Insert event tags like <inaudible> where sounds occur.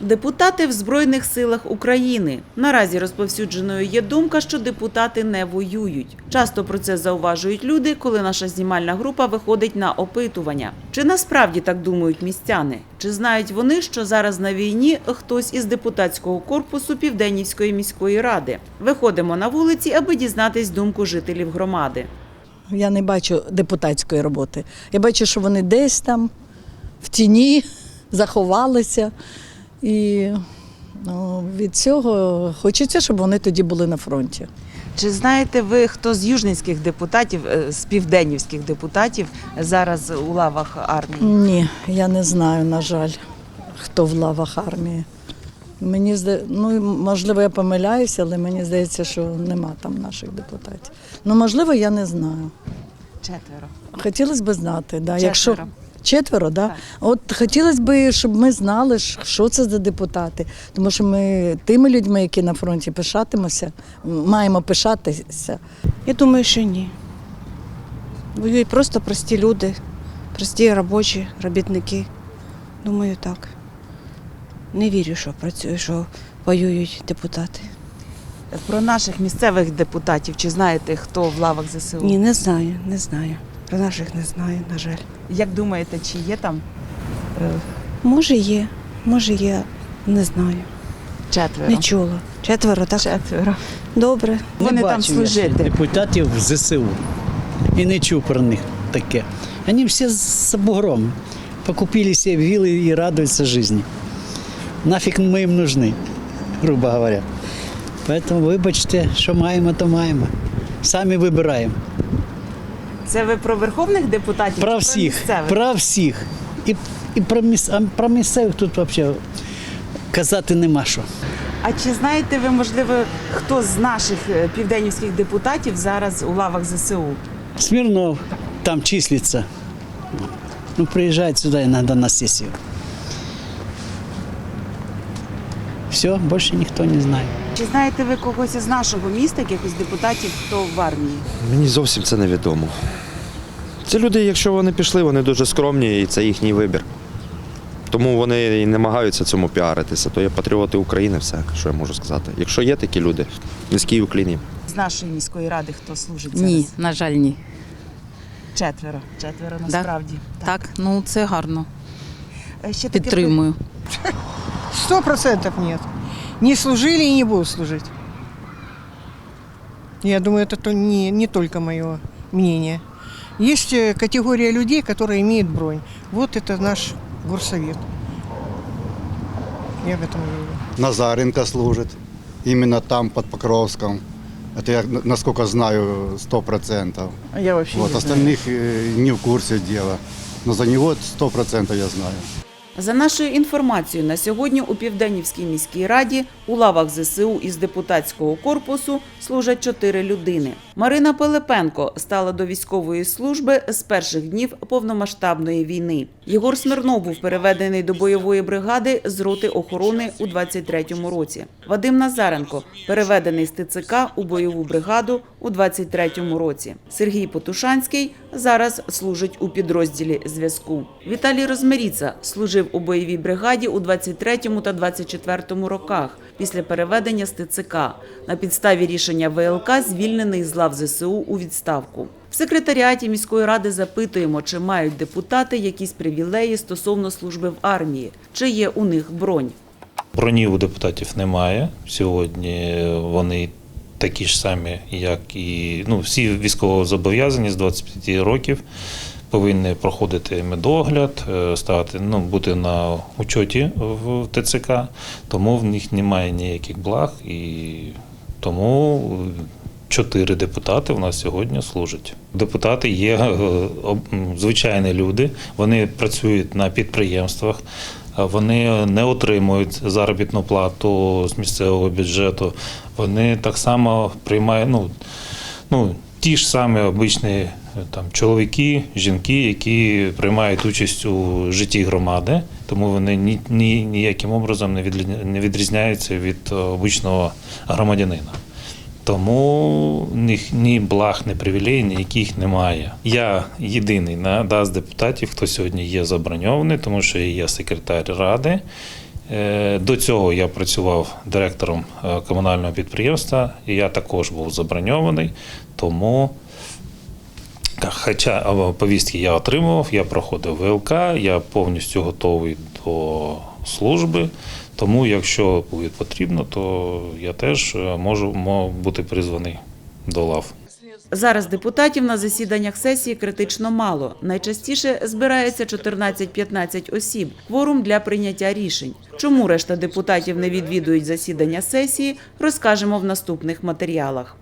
Депутати в Збройних силах України. Наразі розповсюдженою є думка, що депутати не воюють. Часто про це зауважують люди, коли наша знімальна група виходить на опитування. Чи насправді так думають містяни? Чи знають вони, що зараз на війні хтось із депутатського корпусу Південнівської міської ради? Виходимо на вулиці, аби дізнатись думку жителів громади. Я не бачу депутатської роботи. Я бачу, що вони десь там в тіні <laughs> заховалися. І ну, від цього хочеться, щоб вони тоді були на фронті. Чи знаєте ви, хто з южницьких депутатів, е, з південнівських депутатів зараз у лавах армії? Ні, я не знаю, на жаль, хто в лавах армії. Мені зда... ну, можливо, я помиляюся, але мені здається, що нема там наших депутатів. Ну, можливо, я не знаю. Четверо. Хотілося б знати, да. Четверо. якщо четверо, да? Так. от хотілося б, щоб ми знали, що це за депутати. Тому що ми тими людьми, які на фронті пишатимося, маємо пишатися. Я думаю, що ні. Воюють просто прості люди, прості робочі, робітники. Думаю, так. Не вірю, що працює, що воюють депутати. Про наших місцевих депутатів, чи знаєте, хто в лавах ЗСУ? Ні, не знаю, не знаю. Про наших не знаю, на жаль. Як думаєте, чи є там е, Може є, може є, не знаю. четверо? Не чула. Четверо, так? Четверо. Добре. Вони не там бачив я ще служити. депутатів в ЗСУ. І не чув про них таке. Вони всі з бугром. Покупились в вилы и радуются жизни. Нафиг мы им нужны, грубо говоря. Поэтому вибачте, що маємо, то маємо. Самі вибираємо. Це ви про верховних депутатів? Про чи всіх. Про місцевих? Про всіх. І, і про, міс, а про місцевих тут взагалі казати нема що. А чи знаєте ви, можливо, хто з наших е, південнівських депутатів зараз у лавах ЗСУ? Смирнов там числится. Ну, приезжает сюда иногда на сессию. Все, больше никто не знает. Чи знаєте ви когось із нашого міста, якихось депутатів, хто в армії? Мені зовсім це невідомо. Ці люди, якщо вони пішли, вони дуже скромні і це їхній вибір. Тому вони і намагаються цьому піаритися. То є патріоти України, все, що я можу сказати. Якщо є такі люди, низький уклін їм. З нашої міської ради хто служить зараз? Ні, на жаль, ні. Четверо. Четверо насправді. Так, ну це гарно. Е, Ще таке Підтримую. <laughs> Сто процентов нет. Не служили и не будут служить. Я думаю, это то не, не только мое мнение. Есть э, категория людей, которые имеют бронь. Вот это наш горсовет. Я в этом верю. Назаренко служит. Именно там, под Покровском. Это я, насколько знаю, сто процентов. А Я вообще Вот, не знаю. остальных э, не в курсе дела. Но за него сто процентов я знаю. За нашою інформацією, на сьогодні у Південнівській міській раді у лавах ЗСУ із депутатського корпусу служать чотири людини. Марина Пилипенко стала до військової служби з перших днів повномасштабної війни. Єгор Смирнов був переведений до бойової бригади з роти охорони у 23-му році. Вадим Назаренко переведений з ТЦК у бойову бригаду у 23-му році. Сергій Потушанський зараз служить у підрозділі зв'язку. Віталій Розмаріца служив у бойовій бригаді у 23-му та 24-му роках після переведення з ТЦК. На підставі рішення ВЛК звільнений з лав ЗСУ у відставку. В секретаріаті міської ради запитуємо, чи мають депутати якісь привілеї стосовно служби в армії, чи є у них бронь. Броні у депутатів немає. Сьогодні вони такі ж самі, як і ну, всі військовозобов'язані з 25 років. Повинні проходити медогляд, е, ну, бути на учоті в ТЦК, тому в них немає ніяких благ, і тому чотири депутати у нас сьогодні служать. Депутати є е, звичайні люди, вони працюють на підприємствах, вони не отримують заробітну плату з місцевого бюджету. Вони так само приймають ну, ну, ті ж самі обичні там, чоловіки, жінки, які приймають участь у житті громади, тому вони ні, ні, ніяким образом не відрізняються від обичного громадянина. Тому них ні благ, ні привілей, ніяких немає. Я єдиний да, з депутатів, хто сьогодні є заброньований, тому що я є секретар ради. Е, До цього я працював директором е, комунального підприємства, і я також був заброньований, тому. Хоча повістки я отримував, я проходив ВЛК, я повністю готовий до служби. Тому, якщо буде потрібно, то я теж е, можу бути призваний до лав. Зараз депутатів на засіданнях сесії критично мало. Найчастіше збирається 14-15 осіб. Кворум для прийняття рішень. Чому решта депутатів не відвідують засідання сесії, розкажемо в наступних матеріалах.